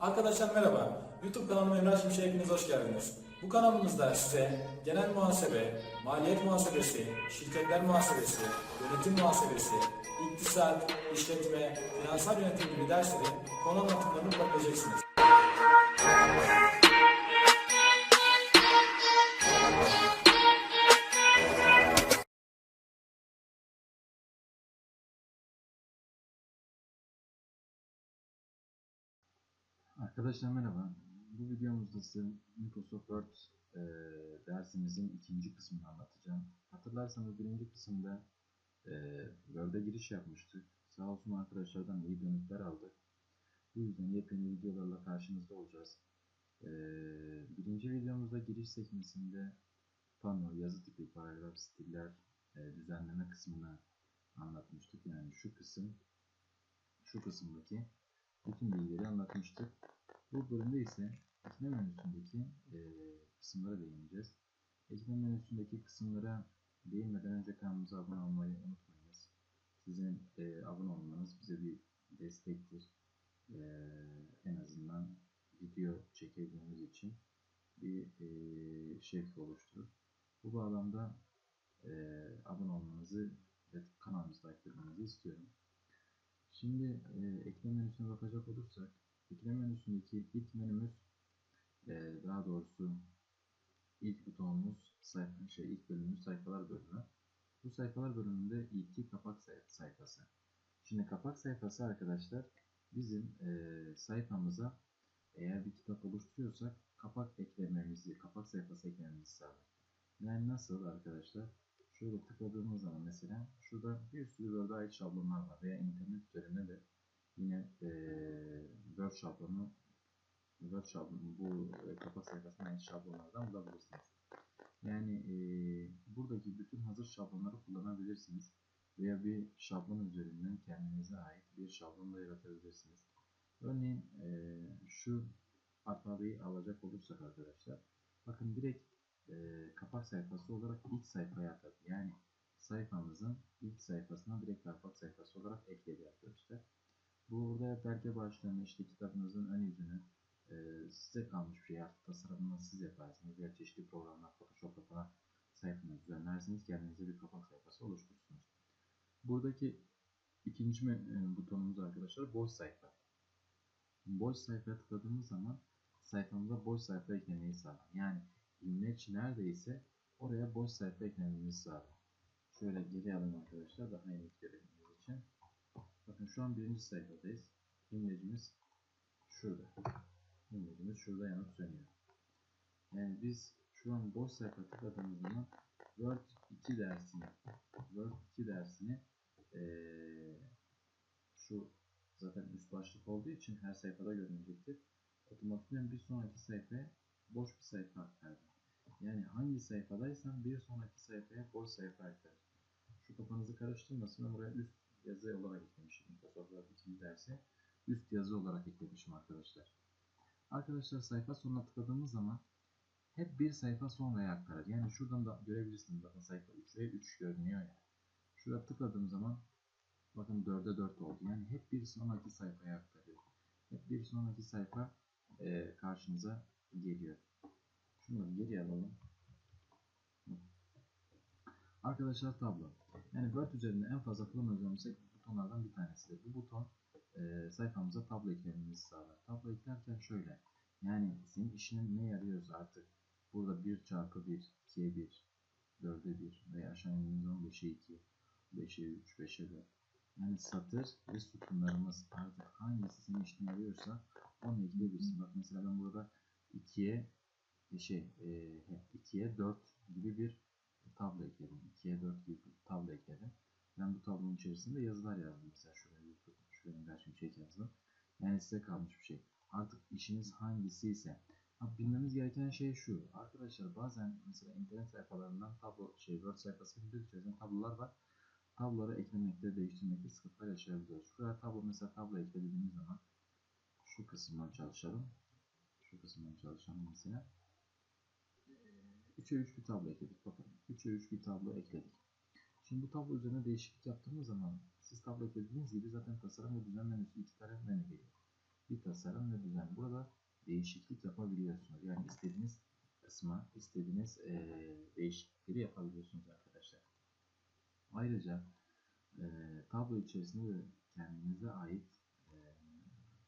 Arkadaşlar merhaba. YouTube kanalıma Emrah Şimşek hepiniz hoş geldiniz. Bu kanalımızda size genel muhasebe, maliyet muhasebesi, şirketler muhasebesi, yönetim muhasebesi, iktisat, işletme, finansal yönetim gibi derslerin konu anlatımlarını bulabileceksiniz. Arkadaşlar merhaba. Bu videomuzda size Microsoft Word e, dersimizin ikinci kısmını anlatacağım. Hatırlarsanız birinci kısımda e, Word'e giriş yapmıştık. Sağ olsun arkadaşlardan iyi dönütler aldık. Bu yüzden yepyeni videolarla karşınızda olacağız. E, birinci videomuzda giriş sekmesinde pano, yazı tipi, paragraf, stiller, e, düzenleme kısmını anlatmıştık. Yani şu kısım, şu kısımdaki bütün bilgileri anlatmıştık. Bu bölümde ise ekleme menüsündeki e, kısımlara değineceğiz. Ekleme menüsündeki kısımlara değinmeden önce kanalımıza abone olmayı unutmayınız. Sizin e, abone olmanız bize bir destektir. E, en azından video çekebilmemiz için bir e, şevk oluşturur. Bu bağlamda e, abone olmanızı ve kanalımızı takip etmenizi istiyorum. Şimdi e, ekleme menüsüne bakacak olursak, ekleme menüsündeki ilk menümüz, e, daha doğrusu ilk butonumuz, sayfa, şey, ilk bölümümüz sayfalar bölümü. Bu sayfalar bölümünde ilki kapak say- sayfası. Şimdi kapak sayfası arkadaşlar bizim e, sayfamıza eğer bir kitap oluşturuyorsak kapak eklememizi, kapak sayfası eklememizi sağlar. Yani nasıl arkadaşlar? Şöyle tıkladığımız zaman mesela şurada bir sürü Word'a ait şablonlar var veya internet üzerinde de 4 şablonu 4 şablon bu e, kapak sayfasına ait şablonlardan bulabilirsiniz. Yani e, buradaki bütün hazır şablonları kullanabilirsiniz veya bir şablon üzerinden kendinize ait bir şablon da yaratabilirsiniz. Örneğin e, şu alfabeyi alacak olursak arkadaşlar bakın direkt e, kapak sayfası olarak ilk sayfaya atar. Yani sayfamızın ilk sayfasına direkt kapak sayfası olarak ekledi arkadaşlar. Burada belge başlığını işte kitabınızın ön yüzünü e, size kalmış bir şey artık tasarımını siz yaparsınız veya çeşitli programlar Photoshop'la falan sayfanızı düzenlersiniz kendinize bir kapak sayfası oluşturursunuz. Buradaki ikinci e, butonumuz arkadaşlar boş sayfa. Boş sayfaya tıkladığımız zaman sayfamıza boş sayfa eklemeyi sağlar. Yani imleç neredeyse oraya boş sayfa eklememizi sağlar. Şöyle geri alın arkadaşlar daha iyi için. Bakın şu an birinci sayfadayız. İmlecimiz şurada. İmlecimiz şurada yanıp sönüyor. Yani biz şu an boş sayfa tıkladığımız zaman Word 2 dersini Word 2 dersini eee, şu zaten üst başlık olduğu için her sayfada görünecektir. Otomatikman bir sonraki sayfaya boş bir sayfa aktardı. Yani hangi sayfadaysan bir sonraki sayfaya boş sayfa aktarır. Şu kafanızı karıştırmasın buraya üst yazı olarak eklemişim. Microsoft Word 2. dersi üst yazı olarak eklemişim arkadaşlar. Arkadaşlar sayfa sonuna tıkladığımız zaman hep bir sayfa sonraya aktarır. Yani şuradan da görebilirsiniz bakın sayfa 3 ve 3 görünüyor ya. Şuraya tıkladığım zaman bakın 4'e 4 oldu. Yani hep bir sonraki sayfaya aktarıyor. Hep bir sonraki sayfa eee, karşınıza geliyor. Şunları geri alalım. Arkadaşlar tablo. Yani Word üzerinde en fazla kullanacağımız butonlardan bir tanesidir. Bu buton e, sayfamıza tablo eklememizi sağlar. Tablo eklerken şöyle. Yani senin işinin ne yarıyorsa artık burada 1 çarpı 1, 2'ye 1, 4'e 1 veya aşağı indiğimiz zaman 5'e 2, 5'e 3, 5'e 4. Yani satır ve sütunlarımız artık hangisi senin işine yarıyorsa onu ekleyebilirsin. Bak mesela ben burada 2'ye e, şey e, 2'ye 4 gibi bir tablo ekledim. 2'ye 4 gibi bir tablo ekledim. Ben bu tablonun içerisinde yazılar yazdım. Mesela şuraya YouTube, şuraya ben şimdi şey yazdım. Yani size kalmış bir şey. Artık işiniz hangisi ise. Ha, bilmemiz gereken şey şu. Arkadaşlar bazen mesela internet sayfalarından tablo şey Word sayfası bir içerisinde tablolar var. Tabloları eklemekte, değiştirmekte sıkıntılar yaşayabiliyoruz. Şuraya tablo mesela tablo eklediğimiz zaman şu kısımdan çalışalım. Şu kısımdan çalışalım mesela. 3'e 3 bir tablo ekledik. Bakın 3'e 3 bir tablo ekledik. Şimdi bu tablo üzerine değişiklik yaptığımız zaman siz tablo eklediğiniz gibi zaten tasarım ve düzen menüsü iki tane menü geliyor. bir tasarım ve düzen. Burada değişiklik yapabiliyorsunuz. Yani istediğiniz kısma, istediğiniz eee, değişiklikleri yapabiliyorsunuz arkadaşlar. Ayrıca eee, tablo içerisinde de kendinize ait eee,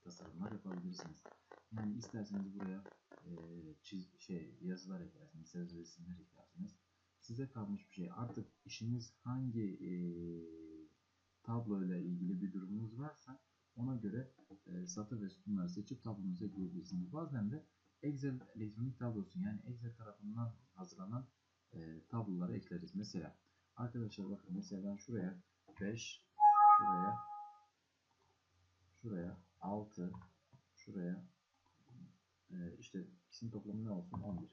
tasarımlar yapabilirsiniz. Yani isterseniz buraya eee, çiz, şey yazılar eklersiniz, söz resimler eklersiniz. Size kalmış bir şey. Artık işiniz hangi eee tablo ile ilgili bir durumunuz varsa ona göre e, satır ve sütunları seçip tablonuza ekleyebilirsiniz. Bazen de Excel elektronik tablosu yani Excel tarafından hazırlanan e, tabloları ekleriz. Mesela arkadaşlar bakın mesela ben şuraya 5 şuraya şuraya 6 şuraya e, işte ikisinin toplamı ne olsun 11.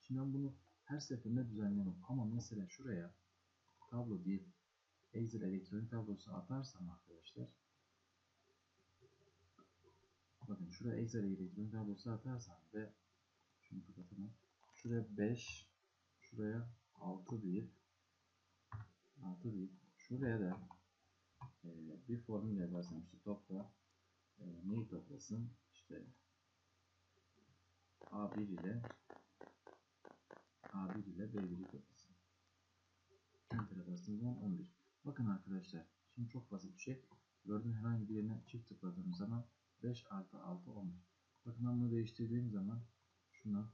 Şimdi ben bunu her seferinde düzenlemem ama mesela şuraya tablo değil Excel elektronik tablosu atarsam arkadaşlar bakın şuraya Excel elektronik tablosu atarsam ve şunu kapatalım. Şuraya 5 şuraya 6 deyip 6 deyip şuraya da e, bir formül yazarsam işte topla e, neyi toplasın işte A1 ile A1 ile B1'i toplasın. Enter'a bastığım zaman 11. Bakın arkadaşlar şimdi çok basit bir şey. Word'ün herhangi bir yerine çift tıkladığım zaman 5 artı 6 11. Bakın bunu değiştirdiğim zaman şuna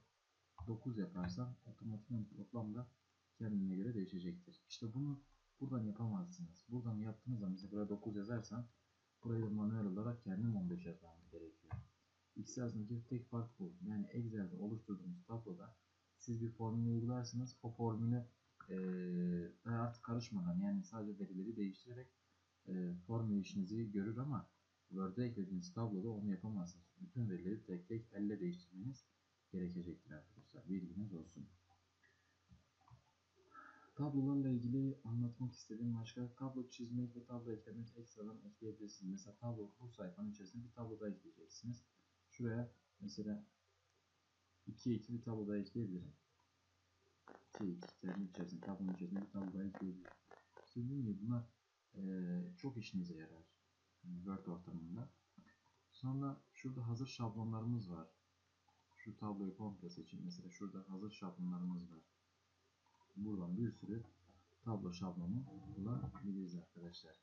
9 yaparsam otomatikman toplamda kendine göre değişecektir. İşte bunu buradan yapamazsınız. Buradan yaptığınız zaman mesela buraya 9 yazarsam burayı da manuel olarak kendim 15 yazmam gerekiyor. İkisi arasındaki tek fark bu. Yani Excel'de oluşturduğunuz tabloda siz bir formül uygularsınız. O formülü eee artık karışmadan yani sadece verileri değiştirerek eee formül işinizi görür ama Word'e eklediğiniz tabloda onu yapamazsınız. Bütün verileri tek tek elle değiştirmeniz gerekecektir arkadaşlar. Bilginiz olsun. Tablolarla ilgili anlatmak istediğim başka tablo çizmek ve tablo eklemek ekstradan ekleyebilirsiniz. Mesela tablo bu sayfanın içerisinde bir tablo daha ekleyeceksiniz. Şuraya mesela 2'ye 2 bir tablo daha ekleyebilirim. 2'ye 2 kendi içerisinde tablonun içerisinde bir tablo daha ekleyebilirim. İşte gibi bunlar eee, çok işinize yarar. Word ortamında. Sonra şurada hazır şablonlarımız var. Şu tabloyu komple seçin. Mesela şurada hazır şablonlarımız var. Buradan bir sürü tablo şablonu bulabiliriz arkadaşlar.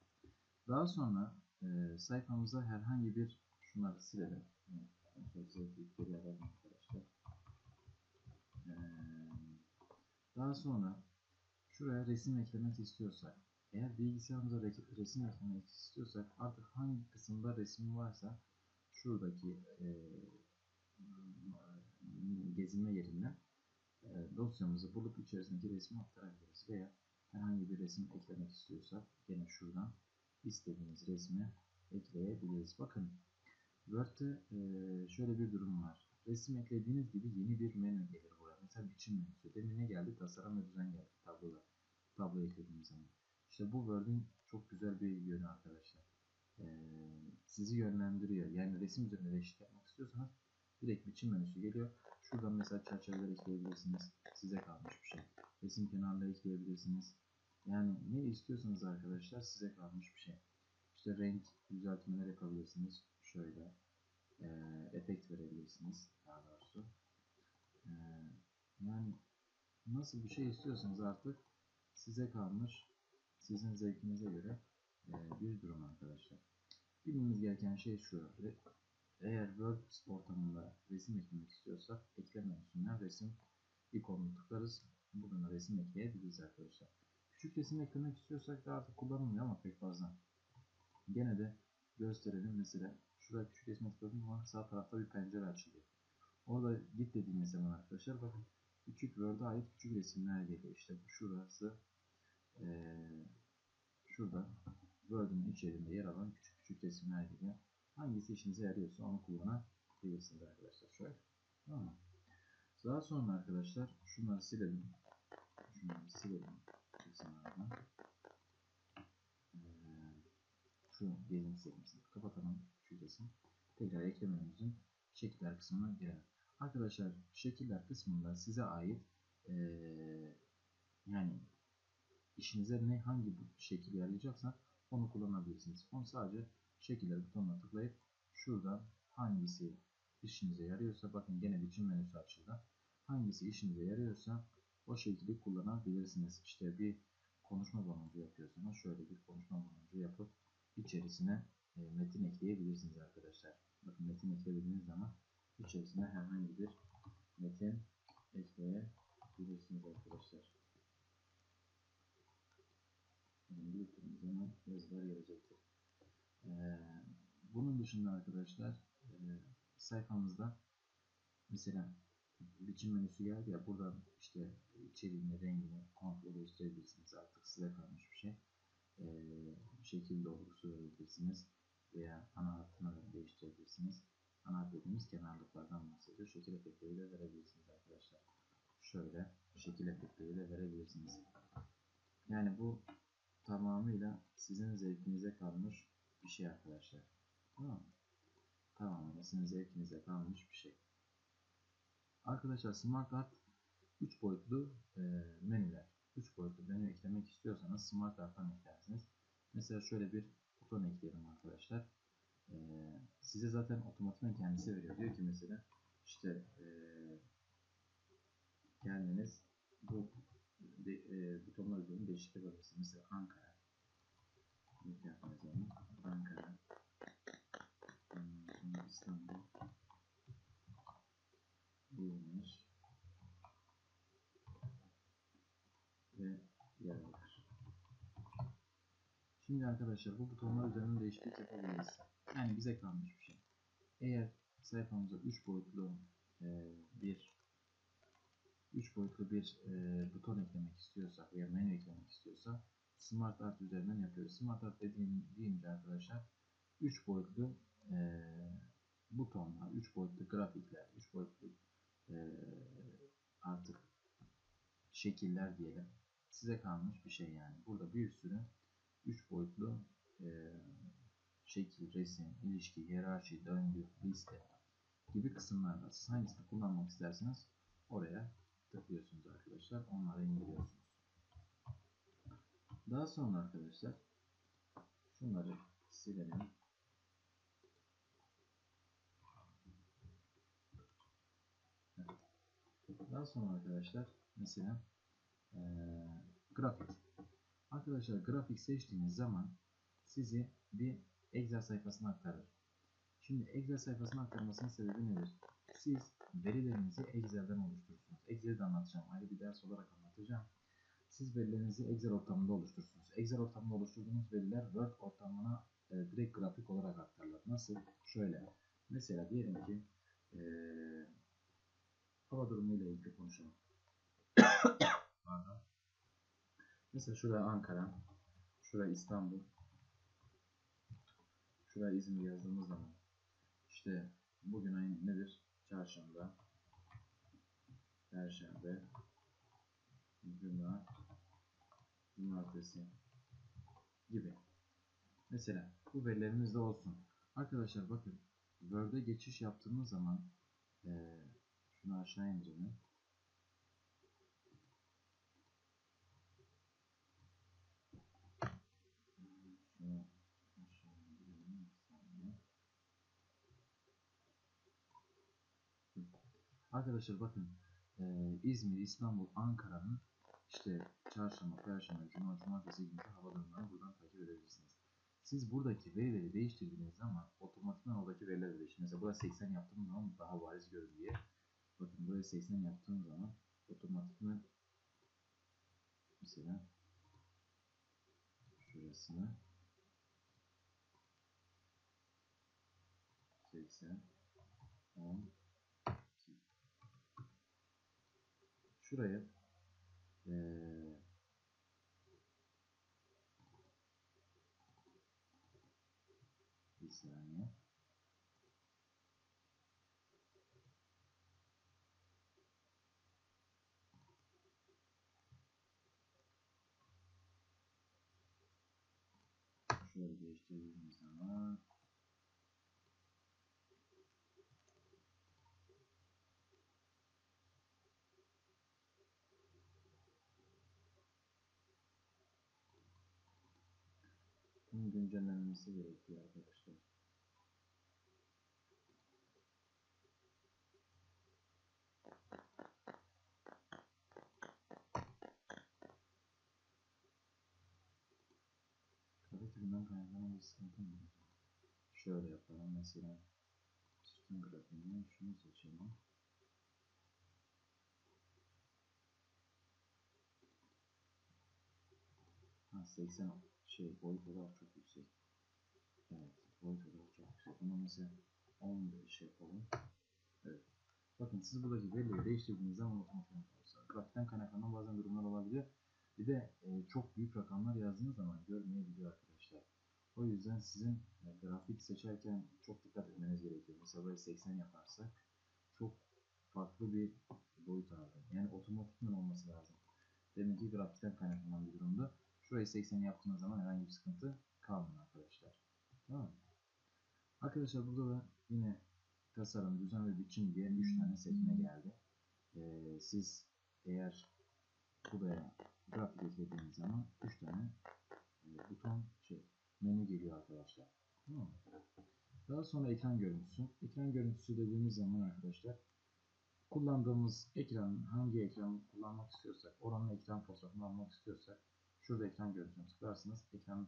Daha sonra e, sayfamıza herhangi bir şunları silelim. Arkadaşlar. E, daha sonra şuraya resim eklemek istiyorsak eğer bilgisayarımıza re- resim eklemek istiyorsak artık hangi kısımda resim varsa şuradaki e, gezinme yerinden e, dosyamızı bulup içerisindeki resmi aktarabiliriz veya herhangi bir resim eklemek istiyorsak gene şuradan istediğimiz resmi ekleyebiliriz. Bakın Word'de e, şöyle bir durum var. Resim eklediğiniz gibi yeni bir menü gelir buraya. Mesela biçim menüsü. Demin ne geldi? Tasarım ve düzen geldi tabloda. Tablo eklediğimiz zaman. İşte bu Word'ün çok güzel bir yönü arkadaşlar. E, sizi yönlendiriyor. Yani resim üzerinde değişiklik yapmak istiyorsanız direkt biçim menüsü geliyor. Şuradan mesela çerçeveler ekleyebilirsiniz. Size kalmış bir şey. Resim kenarları ekleyebilirsiniz. Yani ne istiyorsanız arkadaşlar size kalmış bir şey. İşte renk düzeltmeler yapabilirsiniz. Şöyle e, efekt verebilirsiniz daha doğrusu. E, yani nasıl bir şey istiyorsanız artık size kalmış sizin zevkinize göre e, bir durum arkadaşlar. Bilmeniz gereken şey şu. Re- eğer Word ortamında resim eklemek istiyorsak ekleme menüsünden resim ikonunu tıklarız. Da resim ekleyebiliriz arkadaşlar. Küçük resim eklemek istiyorsak da artık kullanılmıyor ama pek fazla. Gene de gösterelim. Mesela şurada küçük resme tıkladım ama sağ tarafta bir pencere açılıyor. Orada git dediğimiz zaman arkadaşlar bakın küçük Word'a ait küçük resimler geliyor. İşte şurası eee şurada Word'un içerisinde yer alan küçük küçük resimler geliyor. Hangisi işinize yarıyorsa onu kullanabilirsiniz arkadaşlar. Şöyle. Tamam? Daha sonra arkadaşlar şunları silelim. Şunları silelim. Resimlerden. Ee, şu sekmesini kapatalım. Şu resim. Tekrar eklememizin şekiller kısmına girelim. Arkadaşlar şekiller kısmında size ait ee, yani işinize ne hangi şekil yarayacaksa onu kullanabilirsiniz. Onu sadece şekiller butonuna tıklayıp şuradan hangisi işinize yarıyorsa bakın gene biçim menüsü açıldı. Hangisi işinize yarıyorsa o şekilde kullanabilirsiniz. İşte bir konuşma bonuscu yapıyorsanız şöyle bir konuşma bonuscu yapıp içerisine metin ekleyebilirsiniz arkadaşlar. Bakın metin eklediğiniz zaman içerisine herhangi bir metin ekleyebilirsiniz arkadaşlar. Büyüttüğünüz zaman yazılar gelecektir. Ee, bunun dışında arkadaşlar e, sayfamızda mesela biçim menüsü geldi ya buradan işte içeriğini, rengini kontrol değiştirebilirsiniz. Artık size kalmış bir şey. Ee, şekil dolgusu verebilirsiniz veya ana hatını değiştirebilirsiniz. Ana dediğimiz kenarlıklardan bahsediyor. Şekil efektleri de verebilirsiniz arkadaşlar. Şöyle şekil efektleri de verebilirsiniz. Yani bu tamamıyla sizin zevkinize kalmış bir şey arkadaşlar. Tamam mı? Tamamen sizin zevkinize kalmış bir şey. Arkadaşlar Smart Art 3 boyutlu e, menüler. 3 boyutlu menü eklemek istiyorsanız Smart Art'tan eklersiniz. Mesela şöyle bir buton ekleyelim arkadaşlar. E, size zaten otomatikman kendisi veriyor. Diyor ki mesela işte e, kendiniz bu de, e, butonlar üzerinde değişiklik yapabilirsiniz. Mesela Ankara. Dakika yazalım. Ankara. İstanbul. İzmir. Ve Diyarbakır. Şimdi arkadaşlar bu butonlar üzerinde değişiklik yapabiliriz. Yani bize kalmış bir şey. Eğer sayfamıza 3 boyutlu e, bir 3 boyutlu bir e, buton eklemek istiyorsak veya menü eklemek istiyorsa Smart Art üzerinden yapıyoruz. Smart Art dediğim deyince arkadaşlar 3 boyutlu e, butonlar, 3 boyutlu grafikler, 3 boyutlu e, artık şekiller diyelim. Size kalmış bir şey yani. Burada bir sürü 3 boyutlu e, şekil, resim, ilişki, hiyerarşi, döngü, liste gibi kısımlar var. Siz hangisini kullanmak isterseniz oraya tıklıyorsunuz arkadaşlar. Onları indiriyorsunuz. Daha sonra arkadaşlar şunları silelim. Daha sonra arkadaşlar mesela eee, grafik. Arkadaşlar grafik seçtiğiniz zaman sizi bir Excel sayfasına aktarır. Şimdi Excel sayfasına aktarmasının sebebi nedir? Siz verilerinizi Excel'den oluşturursunuz. Excel'i de anlatacağım. Ayrı bir ders olarak anlatacağım. Siz verilerinizi Excel ortamında oluşturursunuz. Excel ortamında oluşturduğunuz veriler Word ortamına e, direkt grafik olarak aktarılır. Nasıl? Şöyle. Mesela diyelim ki e, hava durumu ile ilgili konuşalım. Pardon. Mesela şuraya Ankara, şuraya İstanbul, şuraya İzmir yazdığımız zaman işte bugün ayın nedir? Çarşamba, Perşembe, Cuma, Cumartesi gibi. Mesela bu verilerimiz de olsun. Arkadaşlar bakın Word'e geçiş yaptığımız zaman eee şunu aşağı indirelim. Şunu aşağı indirelim. Bir saniye. Hı. Arkadaşlar bakın eee, İzmir, İstanbul, Ankara'nın işte çarşamba, perşembe, cuma, cumartesi gibi hava durumlarını buradan takip edebilirsiniz. Siz buradaki verileri değiştirdiğiniz zaman otomatikman oradaki veriler de değişir. Mesela buraya 80 yaptığım zaman daha bariz diye. Bakın buraya 80 yaptığım zaman otomatikman mesela şurasına 80 10 şuraya. Eee bunun güncellenmesi gerekiyor arkadaşlar. Kare türünden kaynaklanan? Şöyle yapalım mesela sütun grafiğinden şunu seçelim. Ha 80 şey boyut olarak çok yüksek. Evet boyut olarak çok yüksek. Bunu mesela 15 yapalım. Evet. Bakın siz buradaki verileri değiştirdiğiniz zaman otomatik olsa. Grafikten kaynaklanan bazen durumlar olabiliyor. Bir de e, çok büyük rakamlar yazdığınız zaman görmeyebiliyor arkadaşlar. O yüzden sizin e, grafik seçerken çok dikkat etmeniz gerekiyor. Mesela böyle 80 yaparsak çok farklı bir boyut aldı. Yani otomatikman olması lazım. Demek ki grafikten kaynaklanan bir durumda. Şurayı 80 yaptığınız zaman herhangi bir sıkıntı kalmıyor arkadaşlar. Tamam mı? Arkadaşlar burada da yine tasarım, düzen ve biçim diye 3 tane sekme geldi. Ee, siz eğer buraya grafik eklediğiniz zaman 3 tane e, buton şey menü geliyor arkadaşlar. Tamam mı? Daha sonra ekran görüntüsü. Ekran görüntüsü dediğimiz zaman arkadaşlar kullandığımız ekran hangi ekran kullanmak istiyorsak oranın ekran fotoğrafını almak istiyorsak şurada ekran görüntüsüne tıklarsınız ekran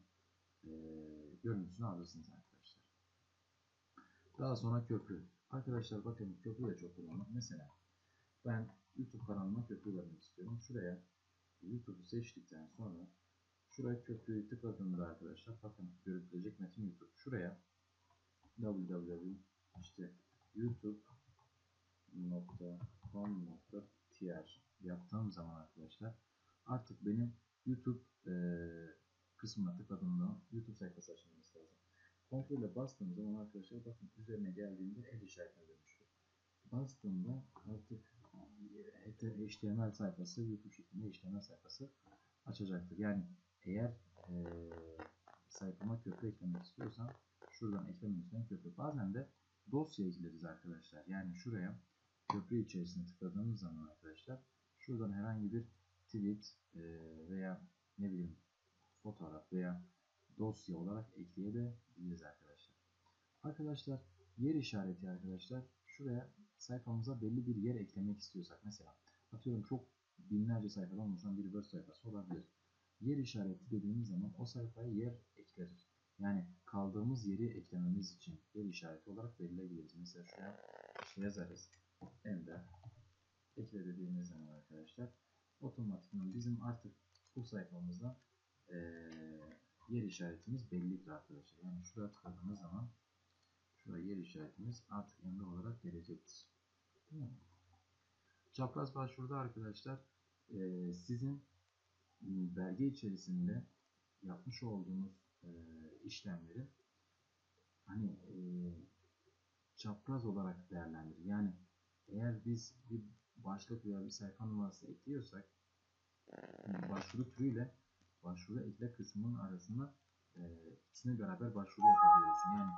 e, görüntüsünü alırsınız arkadaşlar. Daha sonra köprü. Arkadaşlar bakın köprü de çok kullanılır. Mesela ben YouTube kanalıma köprü vermek istiyorum. Şuraya YouTube'u seçtikten sonra şuraya köprüyü tıkladığımda arkadaşlar bakın görüntülecek metin YouTube. Şuraya www işte youtube.com.tr yaptığım zaman arkadaşlar artık benim YouTube e, kısmına tıkladığımda YouTube sayfası açılması lazım. Kontrole bastığım zaman arkadaşlar bakın üzerine geldiğinde el işaretine dönüşüyor. Bastığımda artık HTML sayfası, YouTube şeklinde HTML sayfası açacaktır. Yani eğer e, sayfama köprü eklemek istiyorsam şuradan ekleme köprü. Bazen de dosya ekleriz arkadaşlar. Yani şuraya köprü içerisine tıkladığımız zaman arkadaşlar şuradan herhangi bir tweet e, veya ne bileyim fotoğraf veya dosya olarak ekleyebiliriz arkadaşlar. Arkadaşlar yer işareti arkadaşlar şuraya sayfamıza belli bir yer eklemek istiyorsak mesela atıyorum çok binlerce sayfadan oluşan bir word sayfası olabilir. Yer işareti dediğimiz zaman o sayfaya yer ekleriz. Yani kaldığımız yeri eklememiz için yer işareti olarak belirleyebiliriz. Mesela şuraya işte yazarız. Ender ekle dediğimiz zaman arkadaşlar otomatikman bizim artık bu sayfamızda ee, yer işaretimiz bellidir arkadaşlar. Yani şuraya tıkladığımız zaman şuraya yer işaretimiz artık emri olarak gelecektir. Değil mi? Çapraz başvuruda arkadaşlar e, sizin belge içerisinde yapmış olduğunuz e, işlemleri hani e, çapraz olarak değerlendirir. Yani eğer biz bir başlık veya bir sayfa numarası ekliyorsak başvuru türüyle başvuru ekle kısmının arasında e, ikisine beraber başvuru yapabiliriz. Yani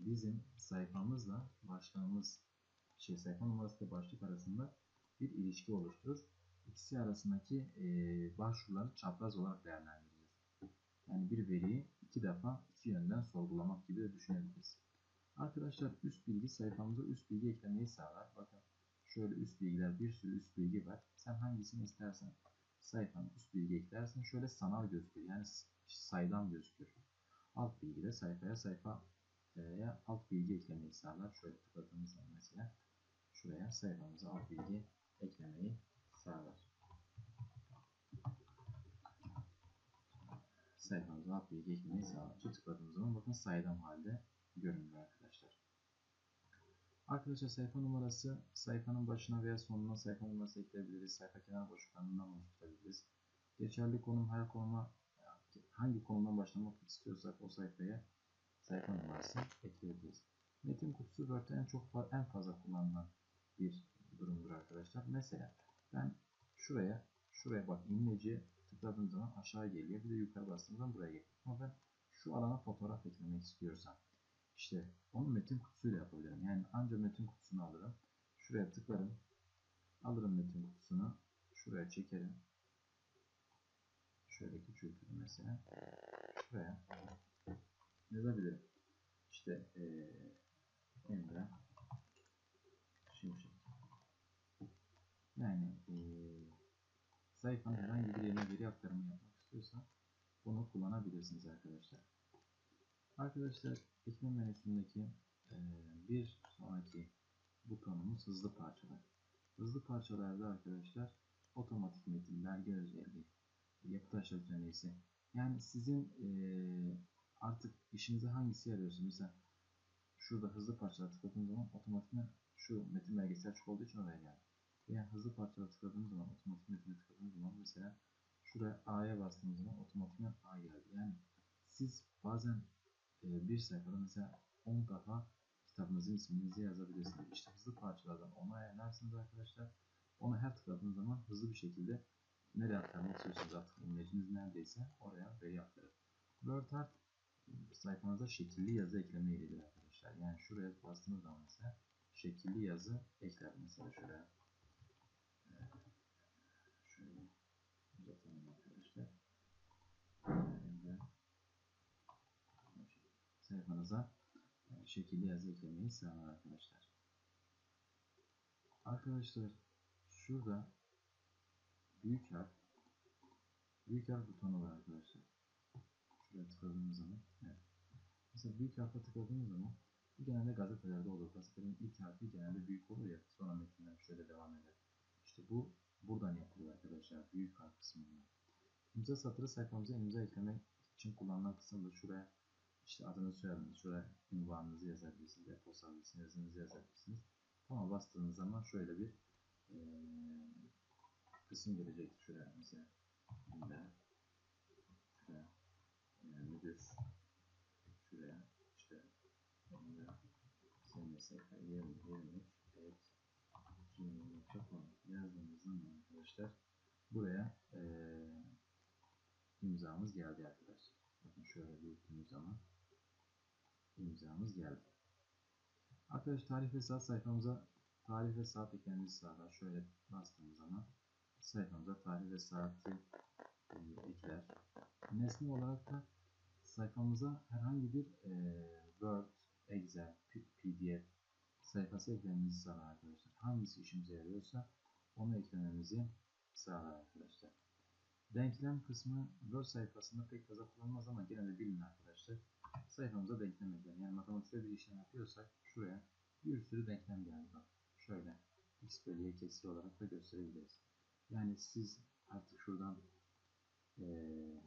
bizim sayfamızla başlığımız şey sayfa numarası ve başlık arasında bir ilişki oluşturur. İkisi arasındaki e, başvuruları çapraz olarak değerlendiririz. Yani bir veriyi iki defa iki yönden sorgulamak gibi de düşünebiliriz. Arkadaşlar üst bilgi sayfamıza üst bilgi eklemeyi sağlar. Bakın şöyle üst bilgiler bir sürü üst bilgi var. Sen hangisini istersen sayfanın üst bilgi eklersin. Şöyle sanal gözükür. Yani saydam gözükür. Alt bilgi de sayfaya sayfa veya alt bilgi eklemeyi sağlar. Şöyle tıkladığımız zaman mesela şuraya sayfamıza alt bilgi eklemeyi sağlar. Sayfamıza alt bilgi eklemeyi sağlar. Şu tıkladığımız zaman bakın saydam halde görünüyor arkadaşlar. Arkadaşlar sayfa numarası sayfanın başına veya sonuna sayfa numarası ekleyebiliriz. Sayfa kenar boşluklarından oluşturabiliriz. Geçerli konum her konuma hangi konumdan başlamak istiyorsak o sayfaya sayfa numarası ekleyebiliriz. Metin kutusu Word'de en çok en fazla kullanılan bir durumdur arkadaşlar. Mesela ben şuraya şuraya bak imleci tıkladığım zaman aşağı geliyor. Bir de yukarı bastığım zaman buraya geliyor. Ama ben şu alana fotoğraf eklemek istiyorsam işte onu metin kutusuyla yapabilirim. Yani ancak metin kutusunu alırım. Şuraya tıklarım. Alırım metin kutusunu. Şuraya çekerim. Şöyle küçültürüm mesela. Şuraya yazabilirim. İşte ee, Emre Şimşek. Yani ee, sayfanın herhangi bir yerine veri aktarımı yapmak istiyorsan bunu kullanabilirsiniz arkadaşlar. Arkadaşlar eklem menüsündeki eee, bir sonraki butonumuz hızlı parçalar. Hızlı parçalarda arkadaşlar otomatik metin, belge özelliği, yapı taşları düzenleyicisi. Yani sizin eee, artık işinize hangisi yarıyorsa mesela şurada hızlı parçalara tıkladığım zaman otomatikman şu metin belgesel açık olduğu için oraya geldi. Veya hızlı parçalara tıkladığım zaman otomatik metine tıkladığım zaman mesela şuraya A'ya bastığım zaman otomatikman A geldi. Yani siz bazen e, bir sayfada mesela 10 defa kitabınızın isminizi yazabilirsiniz. İşte hızlı parçalardan onu ayarlarsınız arkadaşlar. Onu her tıkladığınız zaman hızlı bir şekilde nereye aktarmak istiyorsanız artık imleciniz neredeyse oraya veri aktarır. WordArt sayfanıza şekilli yazı ekleme yeridir arkadaşlar. Yani şuraya bastığınız zaman mesela şekilli yazı ekler. Mesela şuraya e, şöyle uzatalım arkadaşlar. Şöyle sayfanıza e, şekilli yazı eklemeyi sağlar arkadaşlar. Arkadaşlar şurada büyük harf büyük harf butonu var arkadaşlar. Şuraya tıkladığımız zaman evet. Mesela büyük harfe tıkladığımız zaman genelde gazetelerde olur. Gazetelerin ilk harfi genelde büyük olur ya sonra metinler şöyle devam eder. İşte bu buradan yapılıyor arkadaşlar. Büyük harf kısmından. İmza satırı sayfamıza imza eklemek için kullanılan kısımdır. Şuraya işte adınızı soyadınızı, şuraya ünvanınızı yazabilirsiniz, e-posta adresinizi, yazınızı yazabilirsiniz. Tamam bastığınız zaman şöyle bir eee kısım gelecek. Şuraya mesela ünlem, şuraya eee, müdür, şuraya işte ünlem, SMS 20 23 evet gmail.com yazdığınız zaman arkadaşlar buraya eee imzamız geldi arkadaşlar. Bakın şöyle büyüttüğümüz zaman imzamız geldi. Arkadaş tarih ve saat sayfamıza tarih ve saat eklememizi sağlar. Şöyle bastığımız zaman sayfamıza tarih ve saati e, ekler. Nesne olarak da sayfamıza herhangi bir e, Word, Excel, PDF sayfası eklememizi sağlar arkadaşlar. Hangisi işimize yarıyorsa onu eklememizi sağlar arkadaşlar. Denklem kısmı Word sayfasında pek fazla kullanılmaz ama gene de bilin arkadaşlar. Sayfamıza denklem ekleyin. Yani matematiksel bir işlem yapıyorsak şuraya bir sürü denklem geldi. Şöyle x bölü y kesiri olarak da gösterebiliriz. Yani siz artık şuradan eee,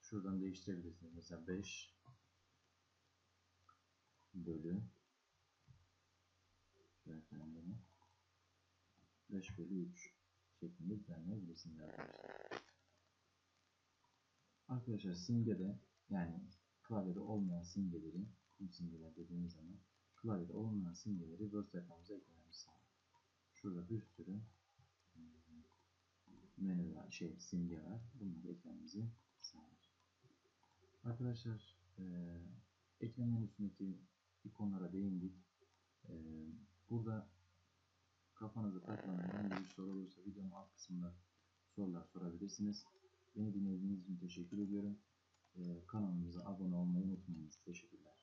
şuradan değiştirebilirsiniz. Mesela 5 bölü şöyle yapalım bunu. 5 bölü 3 şeklinde düzenleyebilirsiniz arkadaşlar. Arkadaşlar simgede yani klavyede olmayan simgeleri bu simgeler dediğimiz zaman klavyede olmayan simgeleri Word sayfamıza eklememiz sağlar. Şurada bir sürü e, menü var, şey simge var. Bunları eklememizi sağlar. Arkadaşlar e, eklem menüsündeki ikonlara değindik. E, burada kafanıza takılan bir soru olursa videonun alt kısmında sorular sorabilirsiniz. Beni dinlediğiniz için teşekkür ediyorum. Ee, kanalımıza abone olmayı unutmayınız. Teşekkürler.